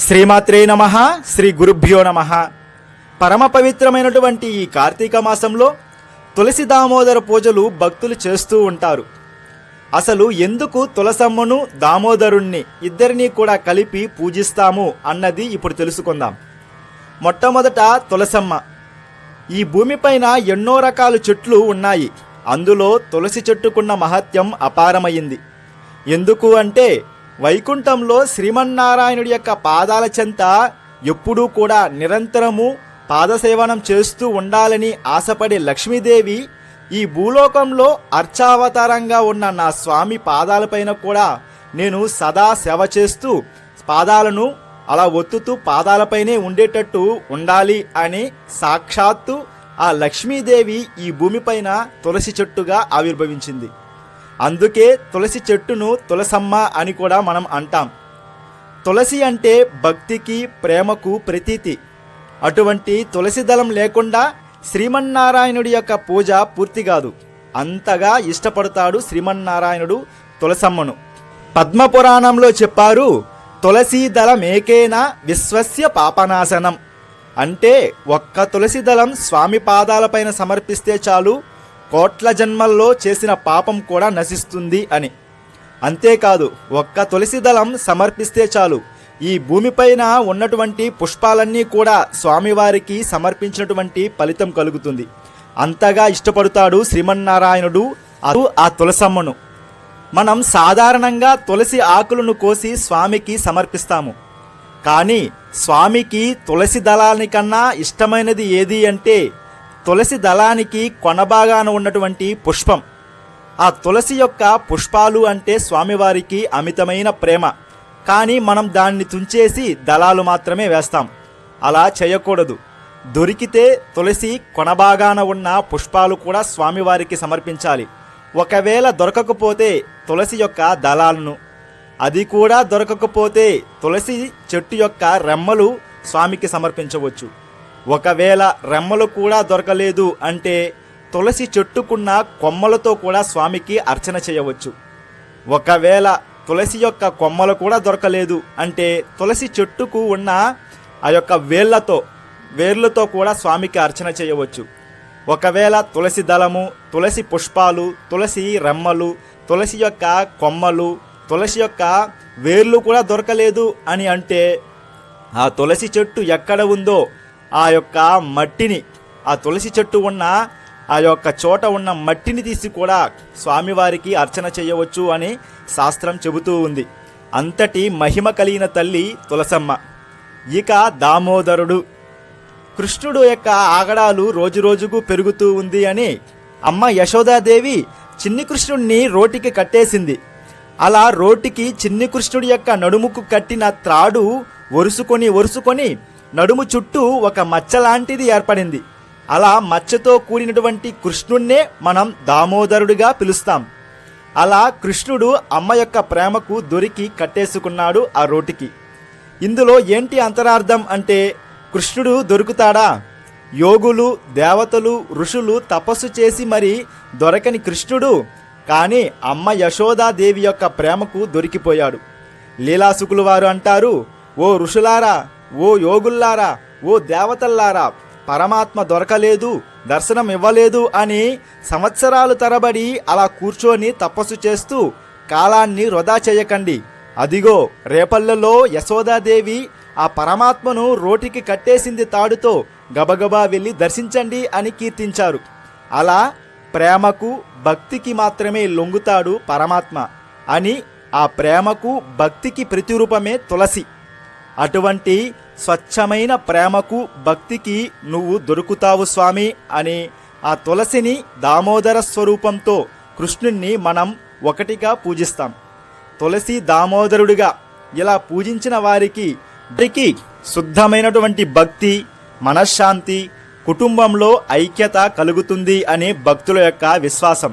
శ్రీమాత్రే నమ శ్రీ గురుభ్యో నమ. పరమ పవిత్రమైనటువంటి ఈ కార్తీక మాసంలో తులసి దామోదర పూజలు భక్తులు చేస్తూ ఉంటారు. అసలు ఎందుకు తులసమ్మను దామోదరుణ్ణి ఇద్దరినీ కూడా కలిపి పూజిస్తాము అన్నది ఇప్పుడు తెలుసుకుందాం. మొట్టమొదట తులసమ్మ. ఈ భూమిపైన ఎన్నో రకాల చెట్లు ఉన్నాయి. అందులో తులసి చెట్టుకున్న మహత్యం అపారమైంది. ఎందుకు అంటే వైకుంఠంలో శ్రీమన్నారాయణుడి యొక్క పాదాల చెంత ఎప్పుడూ కూడా నిరంతరము పాదసేవనం చేస్తూ ఉండాలని ఆశపడే లక్ష్మీదేవి ఈ భూలోకంలో అర్చావతారంగా ఉన్న నా స్వామి పాదాలపైన కూడా నేను సదా సేవ చేస్తూ పాదాలను అలా ఒత్తుతూ పాదాలపైనే ఉండేటట్టు ఉండాలి అని సాక్షాత్తు ఆ లక్ష్మీదేవి ఈ భూమిపైన తులసి చెట్టుగా ఆవిర్భవించింది. అందుకే తులసి చెట్టును తులసమ్మ అని కూడా మనం అంటాం. తులసి అంటే భక్తికి ప్రేమకు ప్రతీతి. అటువంటి తులసి దళం లేకుండా శ్రీమన్నారాయణుడి యొక్క పూజ పూర్తి కాదు. అంతగా ఇష్టపడతాడు శ్రీమన్నారాయణుడు తులసమ్మను. పద్మపురాణంలో చెప్పారు తులసీ దళమేకేన విశ్వస్య పాపనాశనం. అంటే ఒక్క తులసి దళం స్వామి పాదాలపైన సమర్పిస్తే చాలు కోట్ల జన్మల్లో చేసిన పాపం కూడా నశిస్తుంది అని. అంతేకాదు ఒక్క తులసి దళం సమర్పిస్తే చాలు. ఈ భూమిపైన ఉన్నటువంటి పుష్పాలన్నీ కూడా స్వామివారికి సమర్పించినటువంటి ఫలితం కలుగుతుంది. అంతగా ఇష్టపడతాడు శ్రీమన్నారాయణుడు అటు ఆ తులసమ్మను. మనం సాధారణంగా తులసి ఆకులను కోసి స్వామికి సమర్పిస్తాము. కానీ స్వామికి తులసి దళానికన్నా ఇష్టమైనది ఏది అంటే తులసి దళానికి కొనభాగాన ఉన్నటువంటి పుష్పం. ఆ తులసి యొక్క పుష్పాలు అంటే స్వామివారికి అమితమైన ప్రేమ. కానీ మనం దాన్ని తుంచేసి దళాలు మాత్రమే వేస్తాం. అలా చేయకూడదు. దొరికితే తులసి కొనభాగాన ఉన్న పుష్పాలు కూడా స్వామివారికి సమర్పించాలి. ఒకవేళ దొరకకపోతే తులసి యొక్క దళాలను. అది కూడా దొరకకపోతే తులసి చెట్టు యొక్క రెమ్మలు స్వామికి సమర్పించవచ్చు. ఒకవేళ రెమ్మలు కూడా దొరకలేదు అంటే తులసి చెట్టుకున్న కొమ్మలతో కూడా స్వామికి అర్చన చేయవచ్చు. ఒకవేళ తులసి యొక్క కొమ్మలు కూడా దొరకలేదు అంటే తులసి చెట్టుకు ఉన్న ఆ యొక్క వేళ్ళతో వేర్లతో కూడా స్వామికి అర్చన చేయవచ్చు. ఒకవేళ తులసి దళము తులసి పుష్పాలు తులసి రెమ్మలు తులసి యొక్క కొమ్మలు తులసి యొక్క వేర్లు కూడా దొరకలేదు అని అంటే ఆ తులసి చెట్టు ఎక్కడ ఉందో ఆ యొక్క మట్టిని ఆ తులసి చెట్టు ఉన్న ఆ యొక్క చోట ఉన్న మట్టిని తీసి కూడా స్వామివారికి అర్చన చేయవచ్చు అని శాస్త్రం చెబుతూ ఉంది. అంతటి మహిమ కలిగిన తల్లి తులసమ్మ. ఇక దామోదరుడు. కృష్ణుడు యొక్క ఆగడాలు రోజురోజుకు పెరుగుతూ ఉంది అని అమ్మ యశోదాదేవి చిన్ని కృష్ణుడిని రోటికి కట్టేసింది. అలా రోటికి చిన్ని కృష్ణుడి యొక్క నడుముకు కట్టిన త్రాడు ఒరుసుకొని ఒరుసుకొని నడుము చుట్టూ ఒక మచ్చ లాంటిది ఏర్పడింది. అలా మచ్చతో కూడినటువంటి కృష్ణుణ్ణే మనం దామోదరుడిగా పిలుస్తాం. అలా కృష్ణుడు అమ్మ యొక్క ప్రేమకు దొరికి కట్టేసుకున్నాడు ఆ రోటికి. ఇందులో ఏంటి అంతరార్థం అంటే కృష్ణుడు దొరుకుతాడా? యోగులు దేవతలు ఋషులు తపస్సు చేసి మరి దొరకని కృష్ణుడు కానీ అమ్మ యశోదాదేవి యొక్క ప్రేమకు దొరికిపోయాడు. లీలాసుకులు వారు అంటారు ఓ ఋషులారా ఓ యోగుల్లారా ఓ దేవతల్లారా పరమాత్మ దొరకలేదు దర్శనం ఇవ్వలేదు అని సంవత్సరాలు తరబడి అలా కూర్చొని తపస్సు చేస్తూ కాలాన్ని వృధా చేయకండి. అదిగో రేపల్లలో యశోదాదేవి ఆ పరమాత్మను రోటికి కట్టేసింది తాడుతో గబగబా వెళ్ళి దర్శించండి అని కీర్తించారు. అలా ప్రేమకు భక్తికి మాత్రమే లొంగుతాడు పరమాత్మ అని ఆ ప్రేమకు భక్తికి ప్రతిరూపమే తులసి. అటువంటి స్వచ్ఛమైన ప్రేమకు భక్తికి నువ్వు దొరుకుతావు స్వామి అని ఆ తులసిని దామోదర స్వరూపంతో కృష్ణుణ్ణి మనం ఒకటిగా పూజిస్తాం. తులసి దామోదరుడిగా ఇలా పూజించిన వారికి వారికి శుద్ధమైనటువంటి భక్తి మనశ్శాంతి కుటుంబంలో ఐక్యత కలుగుతుంది అనే భక్తుల యొక్క విశ్వాసం.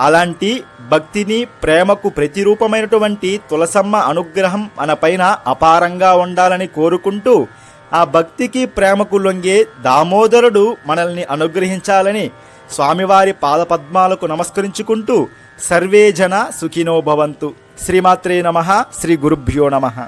అలాంటి భక్తిని ప్రేమకు ప్రతిరూపమైనటువంటి తులసమ్మ అనుగ్రహం మన పైన అపారంగా ఉండాలని కోరుకుంటూ ఆ భక్తికి ప్రేమకు లొంగే దామోదరుడు మనల్ని అనుగ్రహించాలని స్వామివారి పాదపద్మాలకు నమస్కరించుకుంటూ సర్వే జన సుఖినో భవంతు. శ్రీమాత్రే నమ శ్రీ గురుభ్యో నమః.